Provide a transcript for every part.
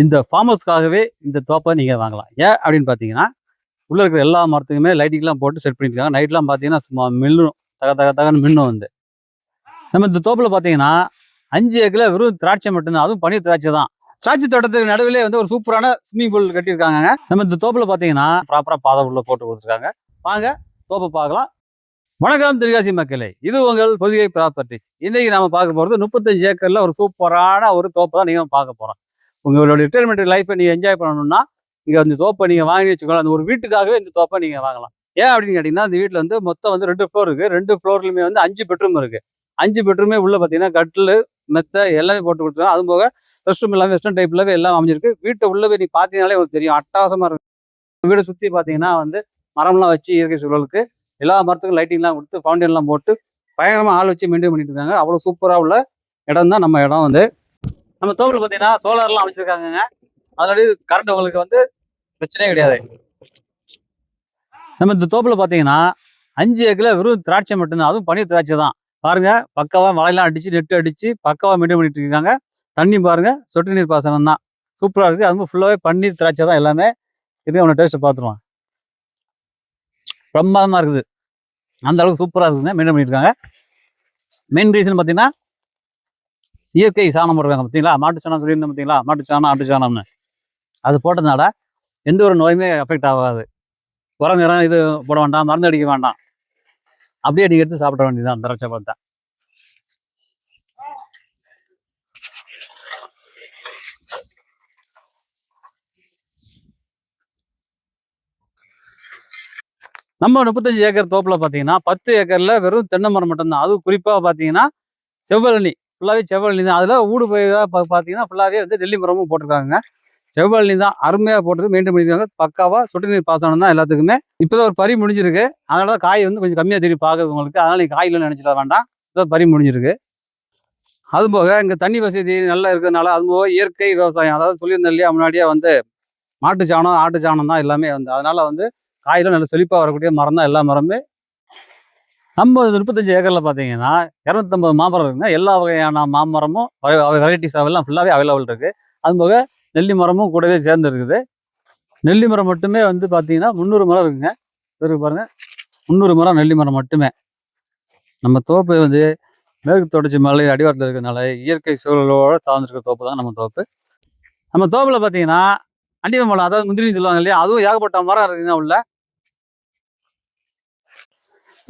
இந்த ஃபார்மர்ஸ்க்காகவே இந்த தோப்பை நீங்கள் வாங்கலாம். ஏன் அப்படின்னு பார்த்தீங்கன்னா உள்ளே இருக்கிற எல்லா மரத்துக்குமே லைட்டிங்லாம் போட்டு செட் பண்ணியிருக்காங்க. நைட்லாம் பார்த்தீங்கன்னா சும்மா மின்னும். தக தக தகன்னு மின்னும் வந்து. நம்ம இந்த தோப்பில் பார்த்தீங்கன்னா அஞ்சு ஏக்கரில் வெறும் திராட்சை மட்டும்தான். அதுவும் பனி திராட்சை தான். திராட்சை தோட்டத்துக்கு நடுவிலே வந்து ஒரு சூப்பரான ஸ்விம்மிங் பூல் கட்டியிருக்காங்க நம்ம இந்த தோப்பில் பார்த்தீங்கன்னா ப்ராப்பராக பாதை உள்ள போட்டு கொடுத்துருக்காங்க. வாங்க தோப்பை பார்க்கலாம். வணக்கம் தென்காசி மக்களே. இது உங்கள் பொதுகை ப்ராப்பர்ட்டிஸ் இன்னைக்கு நாம பார்க்க போகிறது முப்பத்தஞ்சு ஏக்கர்ல ஒரு சூப்பரான ஒரு தோப்பை தான் நீங்க பார்க்க போறோம். உங்களோட ரிட்டைர்மெண்ட் லைஃப்பை நீங்கள் என்ஜாய் பண்ணணும்னா இங்கே அந்த தோப்பை நீங்கள் வாங்கி வச்சுக்கோங்க. அந்த ஒரு வீட்டுக்காகவே இந்த தோப்பை நீங்கள் வாங்கலாம். ஏன் அப்படின்னு கேட்டிங்கன்னா அந்த வீட்டில் வந்து மொத்தம் வந்து ரெண்டு ஃப்ளோர் இருக்குது ரெண்டு ஃப்ளோர்லையுமே வந்து அஞ்சு பெட்ரூம் இருக்குது அஞ்சு பெட்ரூமே உள்ளே பார்த்தீங்கன்னா கட்டில் மெத்த எல்லாமே போட்டு கொடுத்துருக்காங்க. அதுவும் போக ரெஸ்ட் ரூம் எல்லாமே வெஸ்டர்ன் டைப்லவே எல்லாம் அமைஞ்சிருக்கு. வீட்டை உள்ளே போய் நீ பார்த்தீங்கனாலே உங்களுக்கு தெரியும். அட்டாசமாக இருக்கும். வீடை சுற்றி பார்த்தீங்கன்னா வந்து மரம்லாம் வச்சு இயற்கை சூழலுக்கு எல்லா மரத்துக்கும் லைட்டிங்லாம் கொடுத்து ஃபவுண்டன்லாம் போட்டு பயங்கரமாக ஆள் வச்சு மெயின்டைன் பண்ணிட்டு இருக்காங்க. அவ்வளோ சூப்பராக உள்ள இடம் தான் நம்ம இடம் வந்து நம்ம தோப்பில் பார்த்தீங்கன்னா சோலார்லாம் அமைச்சிருக்காங்கங்க. அதனால கரண்ட் உங்களுக்கு வந்து பிரச்சனையே கிடையாது. நம்ம இந்த தோப்பில் பார்த்தீங்கன்னா அஞ்சு ஏக்கில் வெறும் திராட்சை மட்டும்தான். அதுவும் பனி திராட்சை தான். பாருங்க பக்காவா மழையெல்லாம் அடிச்சு நெட்டு அடிச்சு பக்காவாக மெயின்டைன் பண்ணிட்டு இருக்காங்க. தண்ணி பாருங்க சொட்டு நீர் பாசனம் தான். சூப்பராக இருக்கு. அதுவும் ஃபுல்லாகவே பன்னீர் திராட்சை தான் எல்லாமே. இது அவனை டேஸ்ட்டை பார்த்துருவான் பிரமாதமாக இருக்குது. அந்த அளவுக்கு சூப்பராக இருக்குதுங்க. மெயின்டைன் பண்ணியிருக்காங்க மெயின் ரீசன் பார்த்தீங்கன்னா இயற்கை சாணம் போடுறாங்க பார்த்தீங்களா? மாட்டு சாணம் சொல்லியிருந்தேன் பார்த்தீங்களா? மாட்டு சாணம் ஆட்டு சாணம்னு. அது போட்டதுனால எந்த ஒரு நோயுமே அஃபெக்ட் ஆகாது. உரம் நிறம் இது போட வேண்டாம் மருந்து அடிக்க வேண்டாம். அப்படியே நீங்கள் எடுத்து சாப்பிட வேண்டியதுதான் திராட்சை பழத்தை. நம்ம முப்பத்தஞ்சு ஏக்கர் தோப்பில் பார்த்தீங்கன்னா பத்து ஏக்கரில் வெறும் தென்னை மரம் மட்டும்தான். அதுவும் குறிப்பாக பார்த்தீங்கன்னா செவ்வழனி. ஃபுல்லாகவே செவ்வழனி தான். அதில் ஊடு பயிராக பார்த்தீங்கன்னா ஃபுல்லாகவே வந்து நெல்லி மரமும் போட்டிருக்காங்க. செவ்வழனி தான் அருமையாக போட்டது மெயின்டைன் பண்ணியிருக்காங்க. பக்காவாக சொட்டு நீர் பாசனம் தான் எல்லாத்துக்குமே. இப்போதான் ஒரு பறி முடிஞ்சிருக்கு. அதனால தான் காய் வந்து கொஞ்சம் கம்மியாக தெரியும் பார்க்குறது உங்களுக்கு. அதனால் நீங்கள் காயில் நினச்சிட வேண்டாம். இப்போ பறி முடிஞ்சிருக்கு. அதுபோக இங்கே தண்ணி வசதி நல்லா இருக்கிறதுனால அது போக இயற்கை விவசாயம். அதாவது சொல்லியிருந்தேன் இல்லையா முன்னாடியே வந்து மாட்டு சாணம் ஆட்டு சாணம் தான் எல்லாமே வந்து. அதனால் வந்து காயெல்லாம் நல்ல செழிப்பாக வரக்கூடிய மரம் தான் எல்லா மரமே நம்ம முப்பத்தஞ்சு ஏக்கரில் பார்த்தீங்கன்னா இரநூத்தம்பது மாமரம் இருக்குங்க. எல்லா வகையான மாமரமும் வெரைட்டிஸ் எல்லாம் ஃபுல்லாகவே அவைலபிள் இருக்குது அது போக நெல்லி மரமும் கூடவே சேர்ந்து இருக்குது. நெல்லி மரம் மட்டுமே வந்து பார்த்தீங்கன்னா முந்நூறு மரம் இருக்குங்க. இருக்கு பாருங்கள் முந்நூறு மரம் நெல்லி மரம் மட்டுமே. நம்ம தோப்பு வந்து மேற்கு தொடர்ச்சி மலை அடிவாரத்தில் இருக்கிறதுனால இயற்கை சூழலோட தாழ்ந்துருக்க தோப்பு தான் நம்ம தோப்பு. நம்ம தோப்பில் பார்த்தீங்கன்னா அண்டிவ மரம் அதாவது முந்திரின்னு சொல்லுவாங்க இல்லையா? அதுவும் ஏகப்பட்ட மரம் இருக்குங்க உள்ள.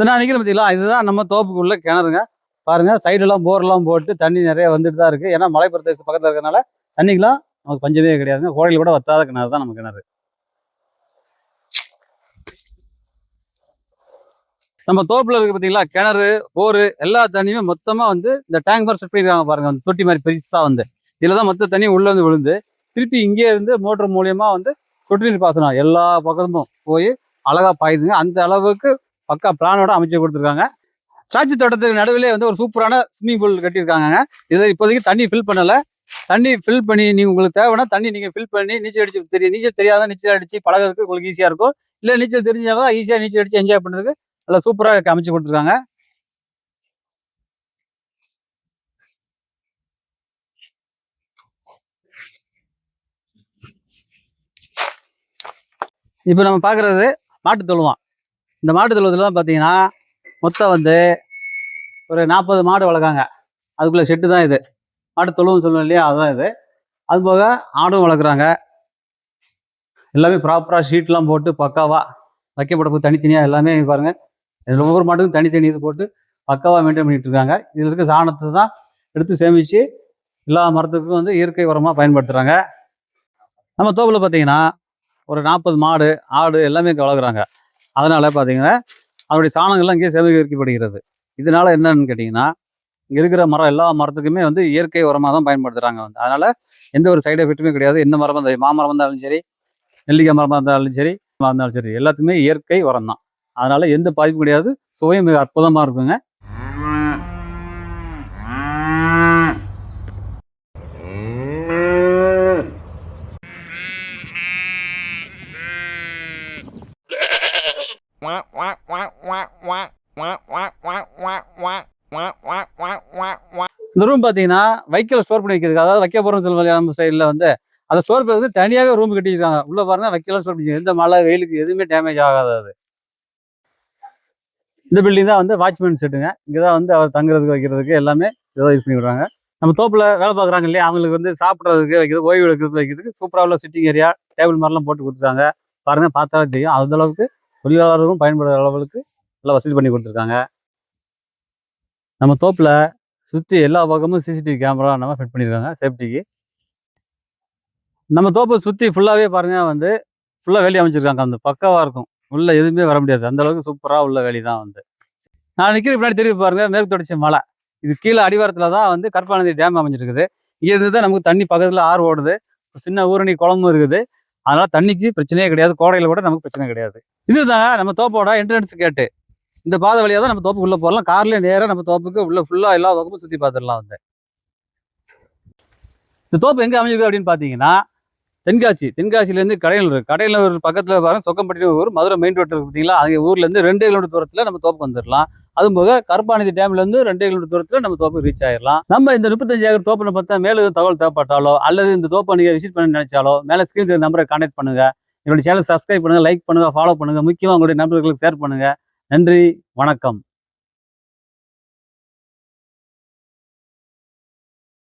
நான் நிற்கிறேன் பார்த்தீங்களா இதுதான் நம்ம தோப்புக்குள்ள கிணறுங்க. பாருங்க சைடெல்லாம் போர்லாம் போட்டு தண்ணி நிறைய வந்துட்டு தான் இருக்கு. ஏன்னா மலை பக்கத்தில் இருக்கிறதுனால தண்ணிக்கெல்லாம் நமக்கு பஞ்சமே கிடையாதுங்க. கோடையில் கூட வத்தாத கிணறு தான் நம்ம கிணறு. நம்ம தோப்பில் இருக்கு பார்த்தீங்களா கிணறு போர் எல்லா தண்ணியுமே மொத்தமாக வந்து இந்த டேங்க் மாதிரி செட் பாருங்க. அந்த தொட்டி மாதிரி பெருசாக வந்து. இதில் தான் மொத்த தண்ணி உள்ளே வந்து விழுந்து திருப்பி இங்கே இருந்து மோட்டர் மூலியமாக வந்து சொட்டு நீர் பாசனம் எல்லா பக்கமும் போய் அழகாக பாயுதுங்க. அந்த அளவுக்கு பக்கா பிளானோட அமைச்சு கொடுத்துருக்காங்க. சாட்சி தோட்டத்துக்கு நடுவிலே வந்து ஒரு சூப்பரான ஸ்விம்மிங் பூல் கட்டியிருக்காங்க இதில் இப்போதைக்கு தண்ணி ஃபில் பண்ணலை. தண்ணி ஃபில் பண்ணி நீங்கள் உங்களுக்கு தேவைன்னா தண்ணி நீங்கள் ஃபில் பண்ணி நீச்சல் அடிச்சு தெரியும் நீச்சல் தெரியாத நீச்சல் அடிச்சு பழகிறதுக்கு உங்களுக்கு ஈஸியாக இருக்கும். இல்லை நீச்சல் தெரிஞ்சவங்க ஈஸியாக நீச்சல் அடிச்சு என்ஜாய் பண்ணுறதுக்கு நல்லா சூப்பராக அமைச்சு கொடுத்துருக்காங்க. இப்போ நம்ம பார்க்குறது மாட்டு தொழுவான் இந்த மாட்டு தொழுவத்தில் தான் பார்த்தீங்கன்னா மொத்தம் வந்து ஒரு நாற்பது மாடு வளர்க்காங்க. அதுக்குள்ளே செட்டு தான் இது. மாட்டு தொழுவும் சொல்லணும் இல்லையா அதுதான் இது. அது போக ஆடும் வளர்க்குறாங்க. எல்லாமே ப்ராப்பராக ஷீட்லாம் போட்டு பக்காவாக வைக்கப்படப்பு தனித்தனியாக எல்லாமே பாருங்கள் இதில் ஒவ்வொரு மாட்டுக்கும் தனித்தனி இது போட்டு பக்காவாக மெயின்டைன் பண்ணிகிட்டு இருக்காங்க. இதில் இருக்க சாணத்தை தான் எடுத்து சேமித்து எல்லா மரத்துக்கும் வந்து இயற்கை உரமாக பயன்படுத்துகிறாங்க நம்ம தோப்பில் பார்த்தீங்கன்னா ஒரு நாற்பது மாடு ஆடு எல்லாமே வளர்க்குறாங்க. அதனால் பார்த்தீங்கன்னா அதனுடைய சாணங்கள்லாம் இங்கே சேமிக்கப்படுகிறது இதனால என்னன்னு கேட்டிங்கன்னா இங்கே இருக்கிற மரம் எல்லா மரத்துக்குமே வந்து இயற்கை உரமாக தான் பயன்படுத்துகிறாங்க வந்து. அதனால் எந்த ஒரு சைடு எஃபெக்ட்டுமே கிடையாது. எந்த மரம் இருந்தாலும் மாமரம் இருந்தாலும் சரி நெல்லிக்காய் மரமாக இருந்தாலும் சரி மரம் இருந்தாலும் சரி எல்லாத்துக்குமே இயற்கை உரம் தான். அதனால் எந்த பாதிப்பும் கிடையாது. சுவையும் மிக அற்புதமாக இருக்குங்க. இந்த ரூம் பார்த்தீங்கன்னா வைக்கல ஸ்டோர் பண்ணி வைக்கிறதுக்கு அதாவது வைக்க போகிறோம் சொல்லுவாங்க நம்ம சைடில் வந்து. அதை ஸ்டோர் பண்ணுறது தனியாகவே ரூம் கட்டிக்கிறாங்க உள்ளே பாருங்க வைக்கலாம் ஸ்டோர் பண்ணி எந்த மழை வெயிலுக்கு எதுவுமே டேமேஜ் ஆகாது அது. இந்த பில்டிங் தான் வந்து வாட்ச்மேன் செட்டுங்க இங்கே தான் வந்து அவர் தங்குறதுக்கு வைக்கிறதுக்கு எல்லாமே இதை யூஸ் பண்ணி விடுறாங்க. நம்ம தோப்பில் வேலை பார்க்குறாங்க இல்லையா அவங்களுக்கு வந்து சாப்பிட்றதுக்கு வைக்கிறது ஓய்வு எடுக்கிறது வைக்கிறதுக்கு சூப்பராக உள்ள சிட்டிங் ஏரியா டேபிள் மாதிரிலாம் போட்டு கொடுத்துருக்காங்க. பாருங்க பார்த்தாலே தெரியும். அந்த அளவுக்கு தொழிலாளர்களும் பயன்படுற அளவுக்கு நல்லா வசதி பண்ணி கொடுத்துருக்காங்க. நம்ம தோப்பில் சுற்றி எல்லா பக்கமும் சிசிடிவி கேமரா நம்ம ஃபிட் பண்ணியிருக்காங்க சேஃப்டிக்கு நம்ம தோப்பை சுற்றி ஃபுல்லாகவே பாருங்க வந்து ஃபுல்லாக வேலி அமைச்சிருக்காங்க அந்த பக்காவாக இருக்கும். உள்ளே எதுவுமே வர முடியாது. அந்த அளவுக்கு சூப்பராக உள்ள வேலி தான் வந்து. நான் நிற்கிற பின்னாடி தெரியுது பாருங்க மேற்கு தொடர்ச்சி மலை. இது கீழே அடிவாரத்தில் தான் வந்து கருப்பாநதி டேம் அமைஞ்சிருக்குது. இங்கேருந்து தான் நமக்கு தண்ணி பக்கத்தில் ஆறு ஓடுது. சின்ன ஊரணி குளமும் இருக்குது. அதனால தண்ணிக்கு பிரச்சனையே கிடையாது. கோடையில் கூட நமக்கு பிரச்சனை கிடையாது. இதுதான் நம்ம தோப்போட என்ட்ரன்ஸ் கேட்டு இந்த பாதை வழியாக தான் நம்ம தோப்புக்குள்ள போகலாம் கார்லேயே நேராக நம்ம தோப்புக்கு உள்ள ஃபுல்லாக எல்லா வகுப்பும் சுற்றி பார்த்துடலாம் வந்து. இந்த தோப்பு எங்கே அமைஞ்சிருக்கு அப்படின்னு பார்த்தீங்கன்னா தென்காசி தென்காசிலேருந்து கடையில் ஒரு பக்கத்தில் பாருங்க சொக்கம்பட்டி ஊர் மதுரை மெயின் ரோட் இருக்கு பார்த்தீங்களா? அது ஊர்லேருந்து ரெண்டு கிலோமீட்டர் தூரத்தில் நம்ம தோப்புக்கு வந்துடலாம் அதுவும் போக கருப்பாநதி டேம்லேருந்து ரெண்டு கிலோமீட்டர் தூரத்தில் நம்ம தோப்பு ரீச் ஆயிடலாம் நம்ம இந்த முப்பத்தஞ்சு ஏக்கர் தோப்பில் பார்த்தா மேலும் எதுவும் தகவல் தேவைப்பட்டாலோ அல்லது இந்த தோப்பை நீங்கள் விசிட் பண்ண நினைச்சாலோ மேலே ஸ்கிரீன் நம்பரை கான்டாக்ட் பண்ணுங்கள் என்னுடைய சேனல் சப்ஸ்கிரைப் பண்ணுங்கள் லைக் பண்ணுங்கள் ஃபாலோ பண்ணுங்கள் முக்கியமாக உங்களுடைய நண்பர்களுக்கு ஷேர் பண்ணுங்கள் நன்றி வணக்கம்.